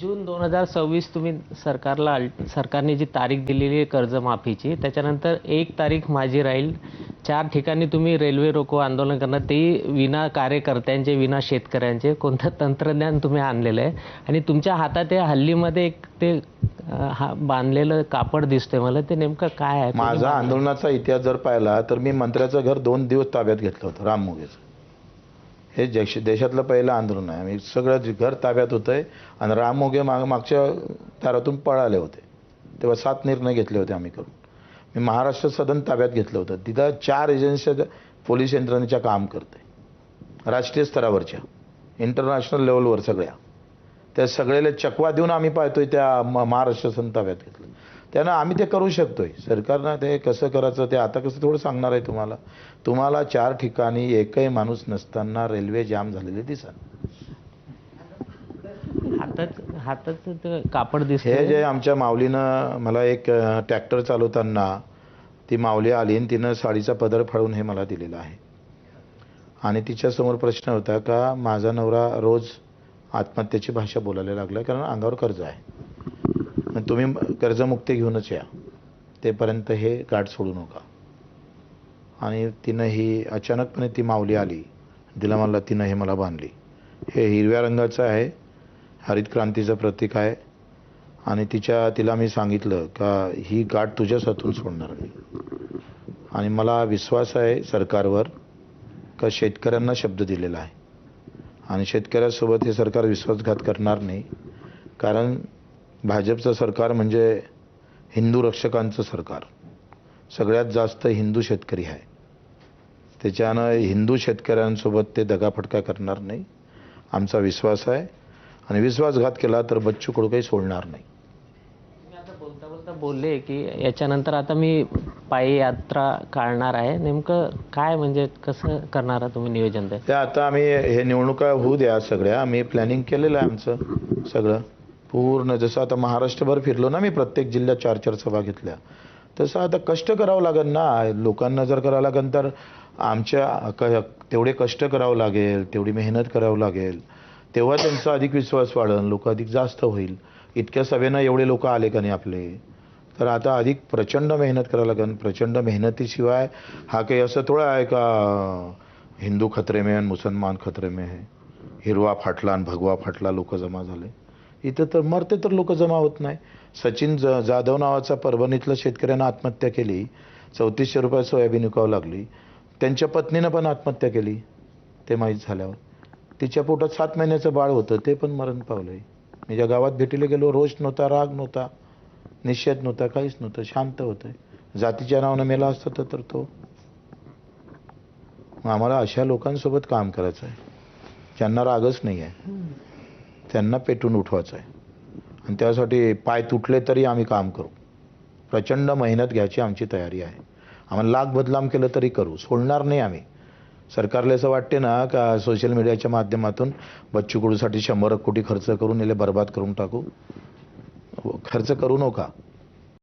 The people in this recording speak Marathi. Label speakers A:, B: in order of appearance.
A: जून दोन हजार सव्वीस तुम्ही सरकारला सरकारने जी तारीख दिलेली आहे कर्जमाफीची त्याच्यानंतर एक तारीख माझी राहील. चार ठिकाणी तुम्ही रेल्वे रोको आंदोलन करणार ते विना कार्यकर्त्यांचे विना शेतकऱ्यांचे कोणतं तंत्रज्ञान तुम्ही आणलेलं आहे. आणि तुमच्या हातात या हल्लीमध्ये एक ते हा बांधलेलं कापड दिसतंय मला ते नेमकं काय आहे?
B: माझा आंदोलनाचा इतिहास जर पाहिला तर मी मंत्र्याचं घर दोन दिवस ताब्यात घेतलं होतं राम मोगेचं. हे जश देशातलं पहिलं आंदोलन आहे. मी सगळं घर ताब्यात होतं आहे आणि राम मोगे माग मागच्या दारातून पळाले होते. तेव्हा सात निर्णय घेतले होते आम्ही करून. मी महाराष्ट्र सदन ताब्यात घेतलं होतं. तिथं चार एजन्सीच्या पोलीस यंत्रणेच्या काम करते राष्ट्रीय स्तरावरच्या. इंटरनॅशनल लेवलवर सगळ्या. त्या सगळ्याला चकवा देऊन आम्ही पाहतोय त्या म- महाराष्ट्र सदन ताब्यात घेतलं. त्यानं आम्ही ते करू शकतोय. सरकारनं ते कसं करायचं ते आता कसं थोडं सांगणार आहे तुम्हाला. तुम्हाला चार ठिकाणी एकही माणूस नसताना रेल्वे जाम झालेली दिसा
A: हातात कापड
B: हे
A: दिसतंय
B: जे आमच्या माऊलीनं मला एक ट्रॅक्टर चालवताना ती माऊली आली आणि तिनं साडीचा पदर फाडून हे मला दिलेलं आहे. आणि तिच्यासमोर प्रश्न होता का माझा नवरा रोज आत्महत्येची भाषा बोलायला लागला कारण अंगावर कर्ज आहे. मग तुम्ही कर्जमुक्ती घेऊनच या. तेपर्यंत हे गाठ सोडू नका. आणि तिनं ही अचानकपणे ती माऊली आली. तिला मला तिनं हे मला बांधली. हे हिरव्या रंगाचं आहे. हरित क्रांतीचं प्रतीक आहे. आणि तिच्या तिला मी सांगितलं का ही गाठ तुझ्याच हातून सोडणार मी. आणि मला विश्वास आहे सरकारवर का शेतकऱ्यांना शब्द दिलेला आहे. आणि शेतकऱ्यासोबत हे सरकार विश्वासघात करणार नाही. कारण भाजपचं सरकार म्हणजे हिंदू रक्षकांचं सरकार. सगळ्यात जास्त हिंदू शेतकरी आहे. त्याच्यानं हिंदू शेतकऱ्यांसोबत ते दगाफटका करणार नाही. आमचा विश्वास आहे. आणि विश्वासघात केला तर बच्चू कडू काही सोडणार नाही.
A: मी आता बोलता बोलता बोलले की याच्यानंतर आता मी पायी यात्रा काढणार आहे. नेमकं काय म्हणजे कसं करणार आहे तुम्ही नियोजन ते?
B: आता आम्ही हे निवडणुका होऊ द्या सगळ्या. आम्ही प्लॅनिंग केलेलं आहे आमचं सगळं. पूर्ण जसं आता महाराष्ट्रभर फिरलो ना मी प्रत्येक जिल्ह्यात चार चार सभा घेतल्या. तसं आता कष्ट करावं लागेल ना. लोकांना जर करावं लागेल तर आमच्या क- तेवढे कष्ट करावं लागेल तेवढी मेहनत करावं लागेल. तेव्हा त्यांचा अधिक विश्वास वाढेल लोक अधिक जास्त होईल. इतक्या सभेनं एवढे लोक आले का नाही आपले? तर आता अधिक प्रचंड मेहनत करावं लागेल. प्रचंड मेहनतीशिवाय हा काही असं थोडं आहे का? हिंदू खतरे में आणि मुसलमान खतरे में है. हिरवा फाटला आणि भगवा फाटला लोक जमा झाले. इथं तर मरते तर लोक जमा होत नाही. सचिन ज जाधव नावाचा परभणीतला शेतकऱ्यानं आत्महत्या केली. चौतीसशे रुपये सोयाबीन विकावं लागली. त्यांच्या पत्नीनं पण आत्महत्या केली. ते माहीत झाल्यावर. तिच्या पोटात सात महिन्याचं बाळ होतं. ते पण मरण पावलं आहे मी ज्या गावात भेटीला गेलो रोष नव्हता राग नव्हता निषेध नव्हता काहीच नव्हतं. शांत होतं जातीच्या नावानं मेला असतं तर- तो. आम्हाला अशा लोकांसोबत काम करायचं आहे ज्यांना रागच नाही आहे त्यांना पेटून उठवायचं आहे. आणि त्यासाठी पाय तुटले तरी आम्ही काम करू. प्रचंड मेहनत घ्यायची आमची तयारी आहे. आम्हाला लाख बदलाम केलं तरी करू. सोडणार नाही आम्ही. सरकारला असं वाटते ना का सोशल मीडियाच्या माध्यमातून बच्चू कडूसाठी शंभर कोटी खर्च करून याला बर्बाद करून टाकू? खर्च करू नका.